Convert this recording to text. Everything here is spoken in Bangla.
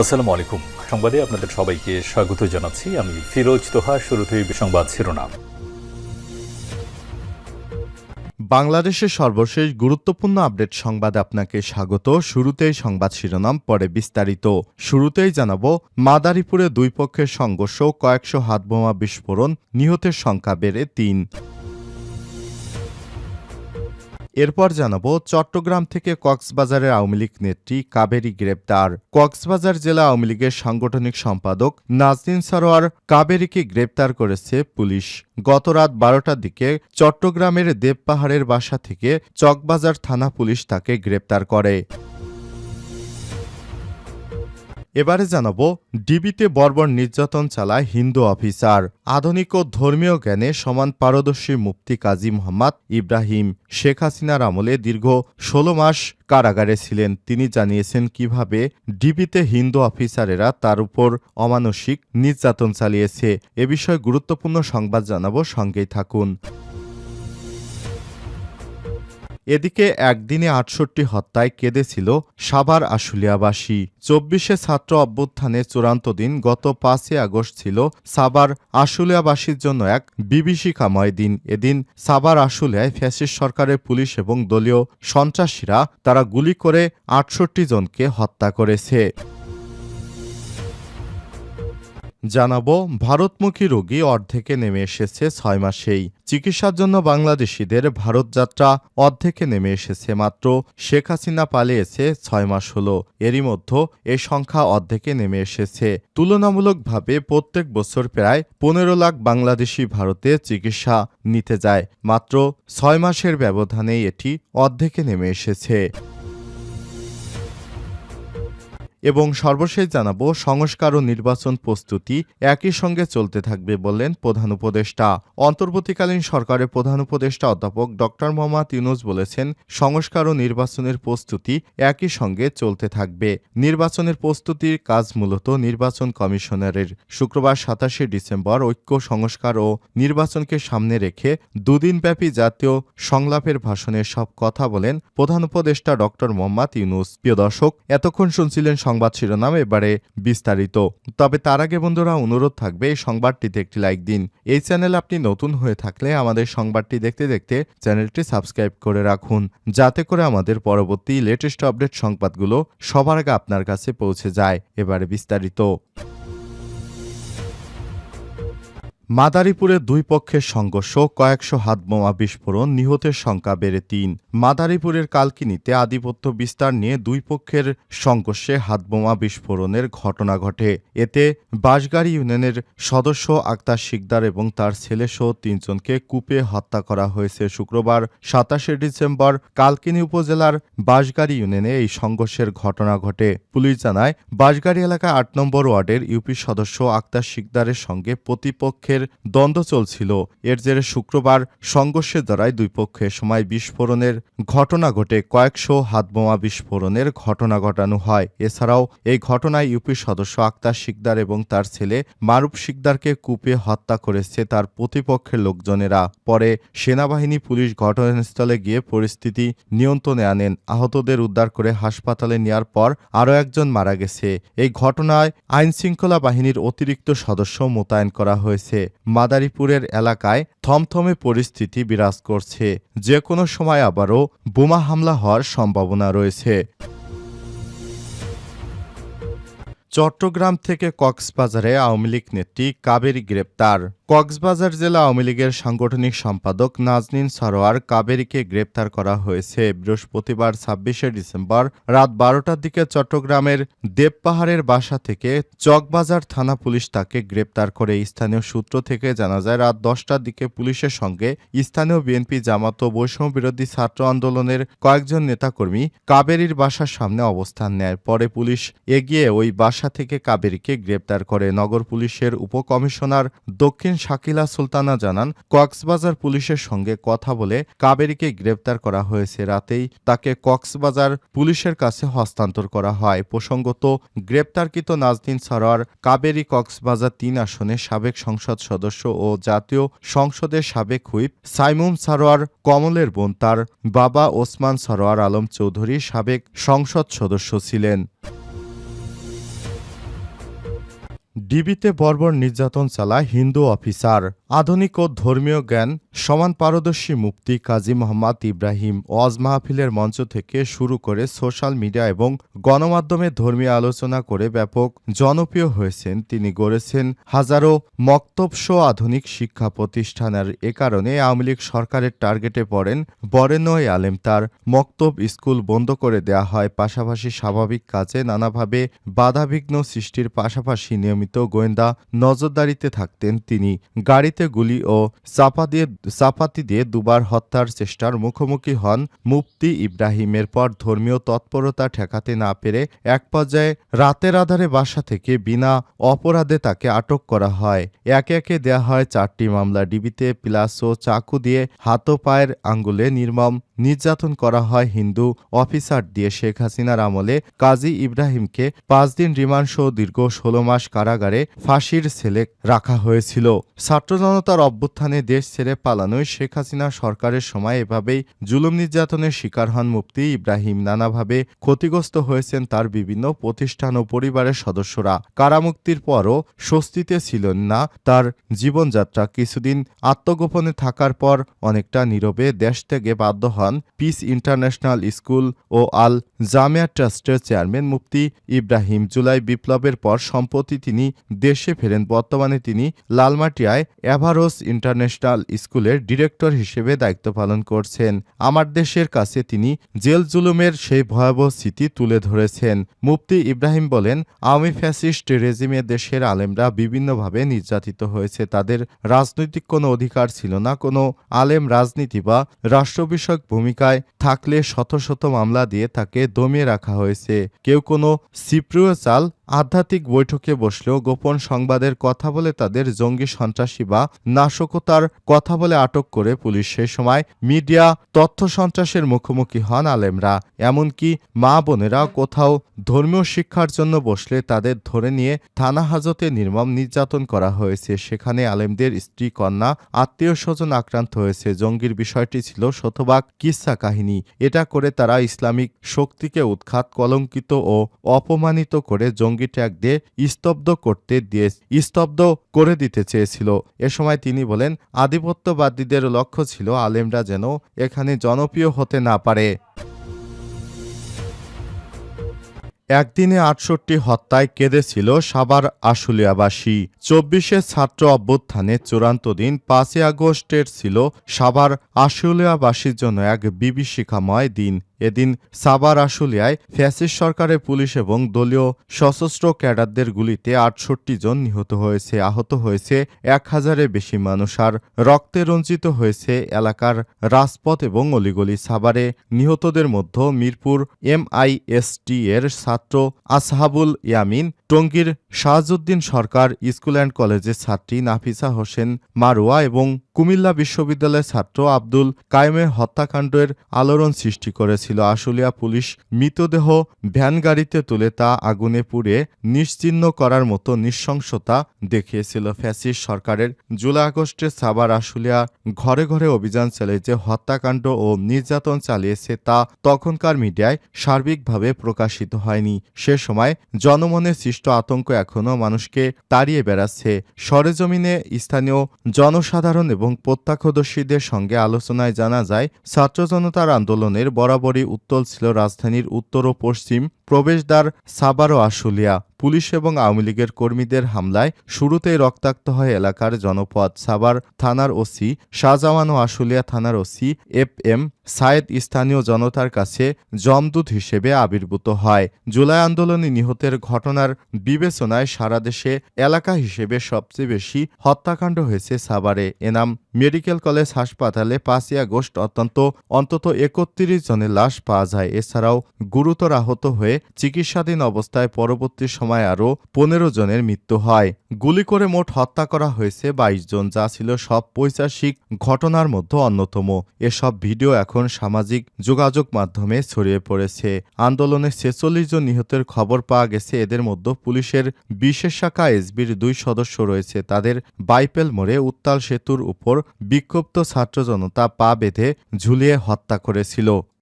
আসসালামু আলাইকুম সংবাদে আপনাদের সবাইকে স্বাগত জানাচ্ছি। আমি ফিরোজ তোহা, শুরুতেই সংবাদ শিরোনাম। বাংলাদেশের সর্বশেষ গুরুত্বপূর্ণ আপডেট সংবাদে আপনাকে স্বাগত। শুরুতেই সংবাদ শিরোনাম, পরে বিস্তারিত। শুরুতেই জানাব, মাদারীপুরে দুই পক্ষের সংঘর্ষ, কয়েকশো হাতবোমা বিস্ফোরণ, নিহতের সংখ্যা বেড়ে তিন। এরপর জানাব চট্টগ্রাম থেকে কক্সবাজারের আওয়ামী লীগ নেত্রী কাবেরী গ্রেপ্তার। কক্সবাজার জেলা আওয়ামী লীগের সাংগঠনিক সম্পাদক নাজদিন সারোয়ার কাবেরীকে গ্রেপ্তার করেছে পুলিশ। গত রাত বারোটার দিকে চট্টগ্রামের দেবপাহাড়ের বাসা থেকে চকবাজার থানা পুলিশ তাকে গ্রেপ্তার করে। এবারে জানাব, ডিবিতে বর্বর নির্যাতন চালায় হিন্দু অফিসার। আধুনিক ও ধর্মীয় জ্ঞানে সমান পারদর্শী মুফতি কাজী মোহাম্মদ ইব্রাহিম শেখ হাসিনার আমলে দীর্ঘ ষোলো মাস কারাগারে ছিলেন। তিনি জানিয়েছেন কীভাবে ডিবিতে হিন্দু অফিসারেরা তার উপর অমানসিক নির্যাতন চালিয়েছে। এ বিষয়ে গুরুত্বপূর্ণ সংবাদ জানাব, সঙ্গেই থাকুন। এদিকে একদিনে আটষট্টি হত্যায় কেঁদেছিল সাভার আশুলিয়াবাসী। চব্বিশে ছাত্র অভ্যুত্থানে চূড়ান্ত দিন গত পাঁচই আগস্ট ছিল সাভার আশুলিয়াবাসীর জন্য এক বিভীষিকাময় দিন। এদিন সাভার আশুলিয়ায় ফ্যাসিস্ট সরকারের পুলিশ এবং দলীয় সন্ত্রাসীরা তারা গুলি করে আটষট্টি জনকে হত্যা করেছে। জানাব, ভারতমুখী রোগী অর্ধেকে নেমে এসেছে ছয় মাসেই। চিকিৎসার জন্য বাংলাদেশিদের ভারত যাত্রা অর্ধেকে নেমে এসেছে মাত্র। শেখ হাসিনা পালিয়েছে ছয় মাস হলো। এরই মধ্যে এ সংখ্যা অর্ধেকে নেমে এসেছে। তুলনামূলকভাবে প্রত্যেক বছর প্রায় পনেরো লাখ বাংলাদেশি ভারতে চিকিৎসা নিতে যায়। মাত্র ছয় মাসের ব্যবধানে এটি অর্ধেকে নেমে এসেছে। এবং সর্বশেষ জানাব, সংস্কার ও নির্বাচন প্রস্তুতি একই সঙ্গে চলতে থাকবে বললেন প্রধান উপদেষ্টা। অন্তর্বর্তীকালীন সরকারের প্রধান উপদেষ্টা অধ্যাপক ড. মোহাম্মদ ইউনুস বলেছেন, সংস্কার ও নির্বাচনের প্রস্তুতি একই সঙ্গে চলতে থাকবে। নির্বাচনের প্রস্তুতির কাজ মূলত নির্বাচন কমিশনারের। শুক্রবার সাতাশে ডিসেম্বর ঐক্য, সংস্কার ও নির্বাচনকে সামনে রেখে দুদিনব্যাপী জাতীয় সংলাপের ভাষণে সব কথা বলেন প্রধান উপদেষ্টা ড. মোহাম্মদ ইউনুস। প্রিয় দর্শক, এতক্ষণ শুনছিলেন সংবাদ শিরোনাম এবারে বিস্তারিত। তবে তার আগে বন্ধুরা, অনুরোধ থাকবে এই সংবাদটিতে একটি লাইক দিন। এই চ্যানেল আপনি নতুন হয়ে থাকলে আমাদের সংবাদটি দেখতে দেখতে চ্যানেলটি সাবস্ক্রাইব করে রাখুন, যাতে করে আমাদের পরবর্তী লেটেস্ট আপডেট সংবাদগুলো সবার আগে আপনার কাছে পৌঁছে যায়। এবারে বিস্তারিত। মাদারীপুরে দুই পক্ষের সংঘর্ষ, কয়েকশো হাতবোমা বিস্ফোরণ, নিহতের সংখ্যা বেড়ে তিন। মাদারীপুরের কালকিনিতে আধিপত্য বিস্তার নিয়ে দুই পক্ষের সংঘর্ষে হাতবোমা বিস্ফোরণের ঘটনা ঘটে। এতে বাঁশগাড়ি ইউনিয়নের সদস্য আক্তার শিকদার এবং তার ছেলেসহ তিনজনকে কূপে হত্যা করা হয়েছে শুক্রবার, সাতাশে ডিসেম্বর, কালকিনি উপজেলার বাঁশগাড়ি ইউনিয়নে এই সংঘর্ষের ঘটনা ঘটে। পুলিশ জানায়, বাঁশগাড়ি এলাকায় আট নম্বর ওয়ার্ডের ইউপি সদস্য আক্তার শিকদারের সঙ্গে প্রতিপক্ষের দ্বন্দ্ব চলছিল। এর জেরে শুক্রবার সংঘর্ষের দ্বারাই দুই পক্ষের সময় বিস্ফোরণের ঘটনা ঘটে। কয়েকশো হাতবোমা বিস্ফোরণের ঘটনা ঘটানো হয়। এছাড়াও এই ঘটনায় ইউপি সদস্য আক্তার শিকদার এবং তার ছেলে মারুফ শিকদারকে কুপিয়ে হত্যা করেছে তার প্রতিপক্ষের লোকজনেরা। পরে সেনাবাহিনী, পুলিশ ঘটনাস্থলে গিয়ে পরিস্থিতি নিয়ন্ত্রণে আনেন। আহতদের উদ্ধার করে হাসপাতালে নেওয়ার পর আরও একজন মারা গেছে। এই ঘটনায় আইনশৃঙ্খলা বাহিনীর অতিরিক্ত সদস্য মোতায়েন করা হয়েছে। মাদারীপুরের এলাকায় থমথমে পরিস্থিতি বিরাজ করছে। যে কোনো সময় আবারও বোমা হামলা হওয়ার সম্ভাবনা রয়েছে। চট্টগ্রাম থেকে কক্সবাজারে আওয়ামী লীগ নেত্রী কাবেরী গ্রেপ্তার। কক্সবাজার জেলা আওয়ামী লীগের সাংগঠনিক সম্পাদক নাজনীন সরোয়ার কাবেরীকে গ্রেপ্তার করা হয়েছে বৃহস্পতিবার ছাব্বিশে ডিসেম্বর রাত বারোটার দিকে চট্টগ্রামের দেবপাহাড়ের বাসা থেকে চকবাজার থানা পুলিশ তাকে গ্রেপ্তার করে। স্থানীয় সূত্র থেকে জানা যায়, রাত দশটার দিকে পুলিশের সঙ্গে স্থানীয় বিএনপি জামাত বৈষম্য বিরোধী ছাত্র আন্দোলনের কয়েকজন নেতাকর্মী কাবেরীর বাসার সামনে অবস্থান নেয়। পরে পুলিশ এগিয়ে ওই বাসা থেকে কাবেরীকে গ্রেপ্তার করে নগর পুলিশের উপকমিশনার দক্ষিণ শাকিলা সুলতানা জানান, কক্সবাজার পুলিশের সঙ্গে কথা বলে কাবেরীকে গ্রেপ্তার করা হয়েছে। রাতেই তাকে কক্সবাজার পুলিশের কাছে হস্তান্তর করা হয়। প্রসঙ্গত, গ্রেপ্তারকৃত নাজদিন সরোয়ার কাবেরী কক্সবাজার তিন আসনে সাবেক সংসদ সদস্য ও জাতীয় সংসদের সাবেক হুইপ সাইমুম সারোয়ার কমলের বোন। তার বাবা ওসমান সরোয়ার আলম চৌধুরী সাবেক সংসদ সদস্য ছিলেন। ডিবিতে বর্বর নির্যাতন চালায় হিন্দু অফিসার। আধুনিক ও ধর্মীয় জ্ঞান সমান পারদর্শী মুফতি কাজী মোহাম্মদ ইব্রাহিম ওয়াজ মাহফিলের মঞ্চ থেকে শুরু করে সোশ্যাল মিডিয়া এবং গণমাধ্যমে ধর্মীয় আলোচনা করে ব্যাপক জনপ্রিয় হয়েছেন। তিনি গড়েছেন হাজারো মক্তবস আধুনিক শিক্ষা প্রতিষ্ঠানের এ কারণে আওয়ামী লীগ সরকারের টার্গেটে পড়েন। বরেণ্য এই আলেম তার মক্তব স্কুল বন্ধ করে দেয়া হয়। পাশাপাশি স্বাভাবিক কাজে নানাভাবে বাধাবিঘ্ন সৃষ্টির পাশাপাশি নিয়মিত গোয়েন্দা নজরদারিতে থাকতেন তিনি। গাড়িতে গুলি ও চাপা দিয়ে চাপাতি দিয়ে দুবার হত্যার চেষ্টার মুখোমুখি হন মুফতি ইব্রাহিমের পর ধর্মীয় তৎপরতা ঠেকাতে না পেরে এক পর্যায়ে রাতের আধারে বাসা থেকে বিনা অপরাধে তাকে আটক করা হয়। একে একে দেয়া হয় চারটি মামলা। ডিবিতে প্লাস ও চাকু দিয়ে হাত পায়ের আঙ্গুলে নির্মম নির্যাতন করা হয় হিন্দু অফিসার দিয়ে শেখ হাসিনার আমলে। কাজী ইব্রাহিমকে পাঁচ দিন রিমান্ড সহ দীর্ঘ ষোলো মাস কারাগারে ফাঁসির ছেলে রাখা হয়েছিল। ছাত্র জনতার অভ্যুত্থানে দেশ ছেড়ে পালানোয় শেখ হাসিনা সরকারের সময় এভাবেই জুলুম নির্যাতনের শিকার হন মুফতি ইব্রাহিম নানাভাবে ক্ষতিগ্রস্ত হয়েছেন তার বিভিন্ন প্রতিষ্ঠান ও পরিবারের সদস্যরা। কারামুক্তির পরও স্বস্তিতে ছিলেন না তার জীবনযাত্রা। কিছুদিন আত্মগোপনে থাকার পর অনেকটা নীরবে দেশ থেকে বাধ্য হন পিস ইন্টারন্যাশনাল স্কুল ও আল জামিয়া ট্রাস্টের চেয়ারম্যান মুফতি ইব্রাহিম। জুলাই বিপ্লবের পর সম্প্রতি তিনি দেশে ফেরেন। বর্তমানে তিনি লালমাটিয়ায় অ্যাভারোস ইন্টারন্যাশনাল স্কুলের ডিরেক্টর হিসেবে দায়িত্ব পালন করছেন। আমার দেশের কাছে তিনি জেল জুলুমের সেই ভয়াবহ স্মৃতি তুলে ধরেছেন। মুফতি ইব্রাহিম বলেন, আওয়ামী ফ্যাসিস্ট রেজিমে দেশের আলেমরা বিভিন্নভাবে নির্যাতিত হয়েছে। তাদের রাজনৈতিক কোনো অধিকার ছিল না। কোনো আলেম রাজনীতি বা রাষ্ট্র বিষয়ক ভূমিকায় থাকলে শত শত মামলা দিয়ে তাকে দমিয়ে রাখা হয়েছে। কেউ কোনো সিপ্রিয় চাল আধ্যাত্মিক বৈঠকে বসলেও গোপন সংবাদের কথা বলে তাদের জঙ্গি সন্ত্রাসী বা নাশকতার কথা বলে আটক করে পুলিশ সেই সময় মিডিয়া তথ্য সন্ত্রাসের মুখোমুখি হন আলেমরা। এমনকি মা বোনেরা কোথাও ধর্মীয় শিক্ষার জন্য বসলে তাদের ধরে নিয়ে থানা হাজতে নির্মম নির্যাতন করা হয়েছে। সেখানে আলেমদের স্ত্রী, কন্যা, আত্মীয় স্বজন আক্রান্ত হয়েছে। জঙ্গির বিষয়টি ছিল শতভাগ কিস্সা কাহিনী। এটা করে তারা ইসলামিক শক্তিকে উৎখাত, কলঙ্কিত ও অপমানিত করে জঙ্গি ট্যাগ দিয়ে স্তব্ধ করতে দিয়ে স্তব্ধ করে দিতে চেয়েছিল। এ সময় তিনি বলেন, আধিপত্যবাদীদের লক্ষ্য ছিল আলেমরা যেন এখানে জনপ্রিয় হতে না পারে। একদিনে আটষট্টি হত্যায় কেঁদেছিল সাবার আশুলিয়াবাসী। চব্বিশে ছাত্র অভ্যুত্থানে চূড়ান্ত দিন পাঁচই আগস্টের ছিল সাবার আশুলিয়াবাসীর জন্য এক বিভীষিকাময় দিন। এদিন সাবার আশুলিয়ায় ফ্যাসিস সরকারের পুলিশ এবং দলীয় সশস্ত্র ক্যাডারদের গুলিতে আটষট্টি জন নিহত হয়েছে, আহত হয়েছে, এক হাজারের বেশি মানুষ। আর রক্তে রঞ্জিত হয়েছে এলাকার রাজপথ এবং অলিগলি সাবারে নিহতদের মধ্যে মিরপুর এমআইএসটি এর ছাত্র আসহাবুল ইয়ামিন টঙ্গীর শাহজুদ্দিন সরকার স্কুল অ্যান্ড কলেজের ছাত্রী নাফিসা হোসেন মারুয়া এবং কুমিল্লা বিশ্ববিদ্যালয়ের ছাত্র আব্দুল কায়েমের হত্যাকাণ্ডের আলোড়ন সৃষ্টি করেছিল। আশুলিয়া পুলিশ মৃতদেহ ভ্যান গাড়িতে তুলে তা আগুনে পুড়ে নিশ্চিহ্ন করার মতো নৃশংসতা দেখিয়েছিল। ফ্যাসিস্ট সরকারের জুলাই আগস্টে সাবার আশুলিয়া ঘরে ঘরে অভিযান চালিয়ে যে হত্যাকাণ্ড ও নির্যাতন চালিয়েছে তা তখনকার মিডিয়ায় সার্বিকভাবে প্রকাশিত হয়নি। সে সময় জনমনে সৃষ্ট আতঙ্ক এখনও মানুষকে তাড়িয়ে বেড়াচ্ছে। সরেজমিনে স্থানীয় জনসাধারণ এবং প্রত্যক্ষদর্শীদের সঙ্গে আলোচনায় জানা যায়, ছাত্র জনতার আন্দোলনের বরাবরই উত্তল ছিল রাজধানীর উত্তর ও পশ্চিম প্রবেশদ্বার সাবারো আশুলিয়া। পুলিশ এবং আওয়ামী লীগের কর্মীদের হামলায় শুরুতেই রক্তাক্ত হয় এলাকার জনপদ সাবার থানার ওসি শাহজাওয়ান ও আশুলিয়া থানার ওসি এফ এম সায়েদ স্থানীয় জনতার কাছে জমদূত হিসেবে আবির্ভূত হয়। জুলাই আন্দোলনে নিহতের ঘটনার বিবেচনায় সারা দেশে এলাকা হিসেবে সবচেয়ে বেশি হত্যাকাণ্ড হয়েছে সাভারে। এনাম মেডিকেল কলেজ হাসপাতালে পাঁচই আগস্ট অত্যন্ত অন্তত একত্রিশ জনের লাশ পাওয়া যায়। এছাড়াও গুরুতর আহত হয়ে চিকিৎসাধীন অবস্থায় পরবর্তী সময় আরও পনেরো জনের মৃত্যু হয়। গুলি করে মোট হত্যা করা হয়েছে বাইশ জন, যা ছিল সব পৈশাসিক ঘটনার মধ্যে অন্যতম। এসব ভিডিও এখন সামাজিক যোগাযোগ মাধ্যমে ছড়িয়ে পড়েছে। আন্দোলনে ছেচল্লিশ জন নিহতের খবর পাওয়া গেছে। এদের মধ্যে পুলিশের বিশেষ শাখা এসবির দুই সদস্য রয়েছে। তাদের বাইপেল মোড়ে উত্তাল সেতুর উপর বিক্ষুব্ধ ছাত্র জনতা পা বেঁধে ঝুলিয়ে হত্যা করেছিল।